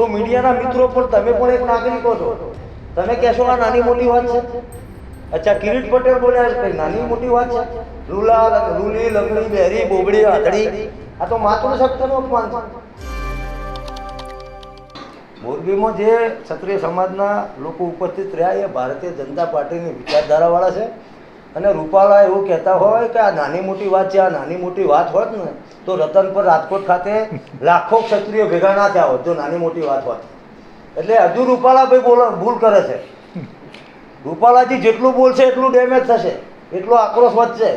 સો મીડિયાના મિત્રો પણ તમે પણ એક નાગરિકો છો. તમે કહેશો આ નાની મોટી વાત છે? અચ્છા, કિરીટ પટેલ બોલ્યા છે. નાની મોટી વાત છે? રૂલા રૂલી, લંગડી, બેરી, બોબડી આધડી આ તો માતૃશક્તિનું અપમાન છે. મોરબીમાં જે ક્ષત્રિય સમાજના લોકો ઉપસ્થિત રહ્યા એ ભારતીય જનતા પાર્ટીની વિચારધારાવાળા છે. અને રૂપાલા એવું કહેતા હોય કે આ નાની મોટી વાત છે, આ નાની મોટી વાત હોત ને, તો રતન પર રાજકોટ ખાતે લાખો ક્ષત્રિયો ભેગા ના થયા હોત, જો નાની મોટી વાત હોત. એટલે હજુ રૂપાલા ભાઈ બોલો, ભૂલ કરે છે. રૂપાલાજી જેટલું બોલશે એટલું ડેમેજ થશે, એટલો આક્રોશ વધશે.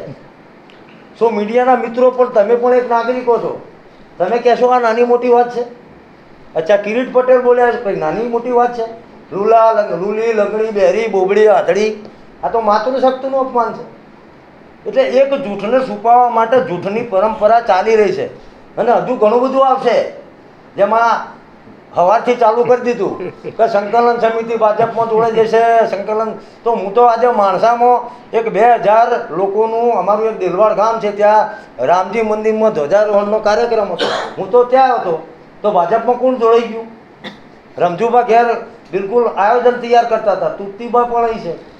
સો મીડિયાના મિત્રો પણ તમે પણ એક નાગરિકો છો. તમે કહેશો આ નાની મોટી વાત છે? અચ્છા, કિરીટ પટેલ બોલ્યા છે નાની મોટી વાત છે. રૂલા રૂલી લંગડી, બેરી, બોબડી આધડી આ તો માતૃશક્તિનું અપમાન છે. એટલે એક જૂઠને છુપાવવા માટે જૂઠની પરંપરા ચાલી રહી છે. અને હજુ ઘણું બધું આવશે. જેમાં હવારથી ચાલુ કરી દીધું કે સંકલન સમિતિ ભાજપમાં જોડે જશે. સંકલન તો હું તો આજે માણસામાં એક બે હજાર લોકોનું, અમારું એક દિલવાડ ગામ છે ત્યાં રામજી મંદિરમાં ધ્વજારોહણનો કાર્યક્રમ હતો. હું તો ત્યાં હતો તો ભાજપમાં કોણ જોડાઈ ગયું? રમજુભા ઘેર બિલકુલ આયોજન તૈયાર કરતા હતા. તુત્તીબા પણ અહીં છે.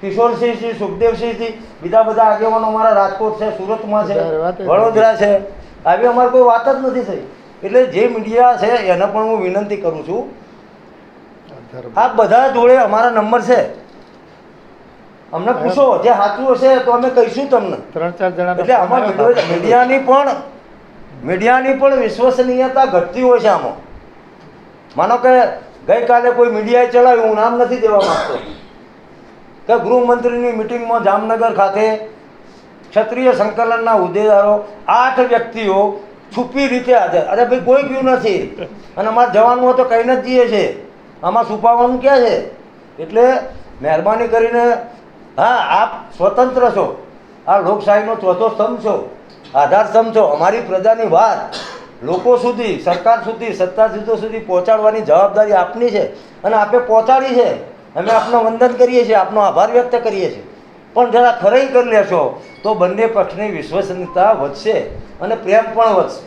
કિશોરસિંહજી સુખદેવસિંહજી બીજા બધા આગેવાનો અમારા રાજકોટ છે સુરતમાં છે વડોદરા છે. આવી અમારે કોઈ વાત જ નથી થઈ. એટલે જે મીડિયા છે એને પણ હું વિનંતી કરું છું. આ બધા જોડે અમારા નંબર છે. અમને પૂછો જે સાચું હશે તો અમે કહીશું તમને. ત્રણ ચાર જણા એટલે આમાં મીડિયા- મીડિયાની પણ મીડિયાની પણ વિશ્વસનીયતા ઘટતી હોય છે આમાં. માનો કે ગઈકાલે કોઈ મીડિયાએ ચલાવ્યું હું નામ નથી દેવા માંગતો. કે ગૃહમંત્રીની મિટિંગમાં જામનગર ખાતે ક્ષત્રિય સંકલનના હોદ્દેદારો આઠ વ્યક્તિઓ છુપી રીતે હાજર. અરે ભાઈ, કોઈ ગયું નથી. અને અમારે જવાનું તો કહીને જ જઈએ છે. આમાં છુપાવવાનું ક્યાં છે? એટલે મહેરબાની કરીને, હા, આપ સ્વતંત્ર છો. આ લોકશાહીનો ચોથો સ્તંભ છો. આધાર સ્તંભ છો. અમારી પ્રજાની વાત લોકો સુધી, સરકાર સુધી સત્તાધીશો સુધી પહોંચાડવાની જવાબદારી આપની છે. અને આપે પહોંચાડી છે. અમે આપનો વંદન કરીએ છીએ, આપનો આભાર વ્યક્ત કરીએ છીએ. પણ જરા ખરાઈ કરી લેશો તો બંને પક્ષની વિશ્વસનીયતા વધશે અને પ્રેમ પણ વધશે.